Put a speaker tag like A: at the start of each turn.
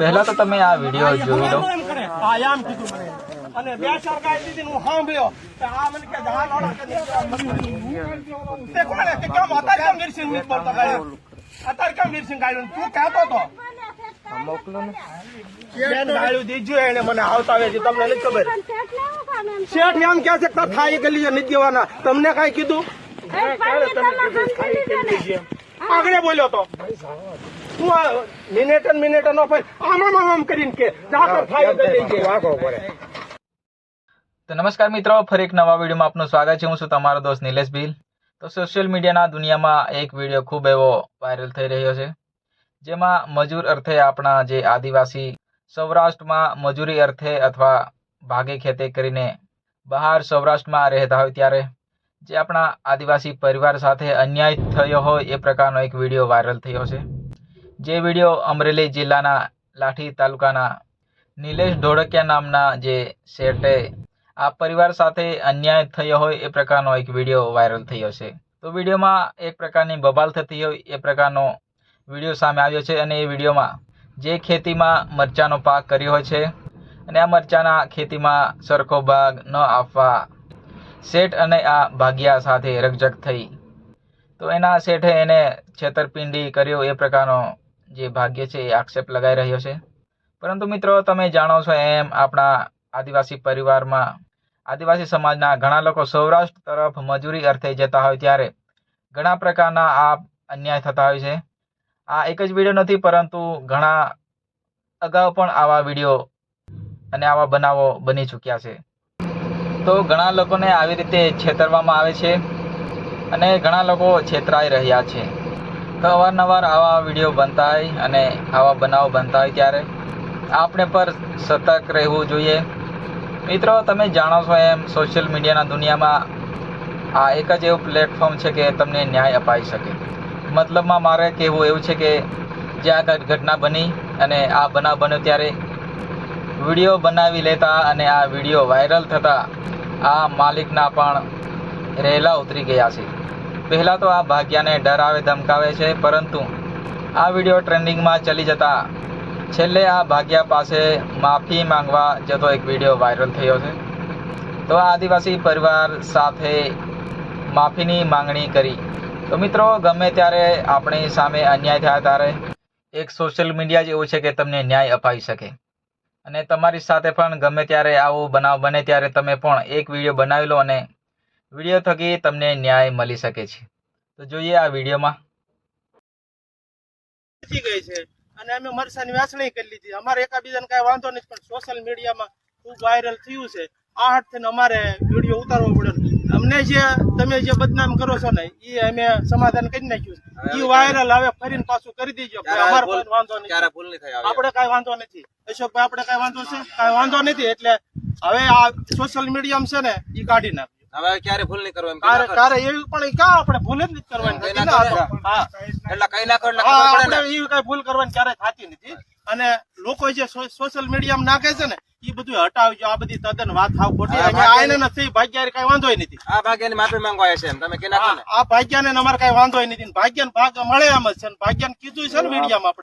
A: પહેલા તો તમે આ વીડિયો જોઈ લો.
B: અને બે ચાર ગાય દીધી હું સાંભળ્યો. આ મને કે જા લોડા તે કોણે? કેમ કેમ બોલતો? અત્યારે કેમ કહેતો તો. બેન ગાળ્યું એને મને આવતા આવે છે તમને નથી ખબર? શેઠ એમ કે છે કે થાય ગલી નથી દેવાના. તમને કઈ કીધું? આગળ બોલ્યો તો. હું આ મિનેટન મિનેટન મિનિટ નો આમ આમ આમ કરીને કે જાકર થાય
A: તો નમસ્કાર મિત્રો ફરી એક નવા વિડીયોમાં આપનું સ્વાગત છે. હું છું તમારો દોસ્ત નિલેશ ભીલ. તો સોશિયલ મીડિયાના દુનિયામાં એક વીડિયો ખૂબ એવો વાયરલ થઈ રહ્યો છે. જેમાં મજૂર અર્થે આપણા જે આદિવાસી સૌરાષ્ટ્રમાં મજૂરી અર્થે અથવા ભાગે ખેતી કરીને બહાર સૌરાષ્ટ્રમાં રહેતા હોય ત્યારે જે આપણા આદિવાસી પરિવાર સાથે અન્યાય થયો હોય એ પ્રકારનો એક વીડિયો વાયરલ થયો છે. જે વીડિયો અમરેલી જિલ્લાના લાઠી તાલુકાના નિલેશ ઢોળકિયા નામના જે શેઠે આ પરિવાર સાથે અન્યાય થયો હોય એ પ્રકારનો એક વીડિયો વાયરલ થયો છે. તો વિડીયોમાં એક પ્રકારની બબાલ થતી હોય એ પ્રકારનો વીડિયો સામે આવ્યો છે અને એ વિડીયોમાં જે ખેતીમાં મરચાંનો પાક કર્યો હોય છે અને આ મરચાંના ખેતીમાં સરખો ભાગ ન આપવા શેઠ અને આ ભાગ્યા સાથે રકજક થઈ. તો એના શેઠે એને છેતરપિંડી કર્યો એ પ્રકારનો જે ભાગ્ય છે એ આક્ષેપ લગાઈ રહ્યો છે. પરંતુ મિત્રો, તમે જાણો છો એમ આપણા આદિવાસી પરિવારમાં આદિવાસી સમાજના ઘણા લોકો સૌરાષ્ટ્ર તરફ મજૂરી અર્થે જતા હોય ત્યારે ઘણા પ્રકારના આ અન્યાય થતા હોય છે. આ એક જ વીડિયો નથી, પરંતુ ઘણા અગાઉ પણ આવા વીડિયો અને આવા બનાવો બની ચૂક્યા છે. તો ઘણા લોકોને આવી રીતે છેતરવામાં આવે છે અને ઘણા લોકો છેતરાઈ રહ્યા છે. તો અવારનવાર આવા વીડિયો બનતા હોય અને આવા બનાવો બનતા હોય ત્યારે આપણે પર સતર્ક રહેવું જોઈએ. મિત્રો, તમે જાણો છો એમ સોશિયલ મીડિયાના દુનિયામાં આ એક જ એવું પ્લેટફોર્મ છે કે તમને ન્યાય અપાઈ શકે. મતલબમાં મારે કહેવું એવું છે કે જે આ ઘટના બની અને આ બનાવ બન્યો ત્યારે વીડિયો બનાવી લેતા અને આ વીડિયો વાયરલ થતા આ માલિકના પણ રહેલા ઉતરી ગયા છે. પહેલાં તો આ ભાગ્યાને ડરાવે ધમકાવે છે, પરંતુ આ વીડિયો ટ્રેન્ડિંગમાં ચલી જતા છેલ્લે આ ભાગ્યા પાસે માફી માંગવા જતો એક વીડિયો વાયરલ થયો છે. તો આ આદિવાસી પરિવાર સાથે માફીની માંગણી કરી. તો મિત્રો, ગમે ત્યારે આપણી સામે અન્યાય થયા, ત્યારે એક સોશિયલ મીડિયા જ એવું છે કે તમને ન્યાય અપાઈ શકે. અને તમારી સાથે પણ ગમે ત્યારે આવું બનાવ બને ત્યારે તમે પણ એક વીડિયો બનાવી લો અને વીડિયો થકી તમને ન્યાય મળી શકે છે. તો જોઈએ આ વિડીયોમાં.
B: ગઈ છે અને અમે મરસાની વેચણી કરી લીધી. અમારે એકાબીજાને કાંઈ વાંધો નથી, પણ સોશિયલ મીડિયામાં ખૂબ વાયરલ થયું છે. આ અમારે વીડિયો ઉતારવો પડ્યો અમને જે તમે જે બદનામ કરો છો ને એ અમે સમાધાન કરી નાખ્યું છે. એ વાયરલ હવે ફરીને પાછું કરી દેજો. અમારે વાંધો નથી.
C: ક્યારે.
B: આપણે કઈ વાંધો નથી. અશોકભાઈ આપણે કઈ વાંધો છે? કઈ વાંધો નથી એટલે હવે આ સોશિયલ મીડિયામાં છે ને એ કાઢી નાખ
C: હવે ક્યારે ભૂલ નહીં
B: કરવાની? એવી પણ ક્યાં આપણે ભૂલ જ નથી કરવાની?
C: એટલે કઈ ને.
B: ભૂલ કરવાની ક્યારેય થતી નથી. અને લોકો જે સોશિયલ મીડિયામાં નાખે છે ને એ બધું હટાવજો. આ બધી તદ્દન વાત હાવ ખોટી અમે
C: ભાગ્યની-
B: નથી ભાગ્યાને કઈ વાંધો નથી.
C: આ ભાગ્યાને માફી માંગવા છે તમે કે નાખો ને?
B: આ ભાગ્યાને ને અમારે કઈ વાંધો નથી. ભાગ્યાને ભાગ મળે એમ જ છે. ભાગ્યાને કીધું છે ને મીડિયામાં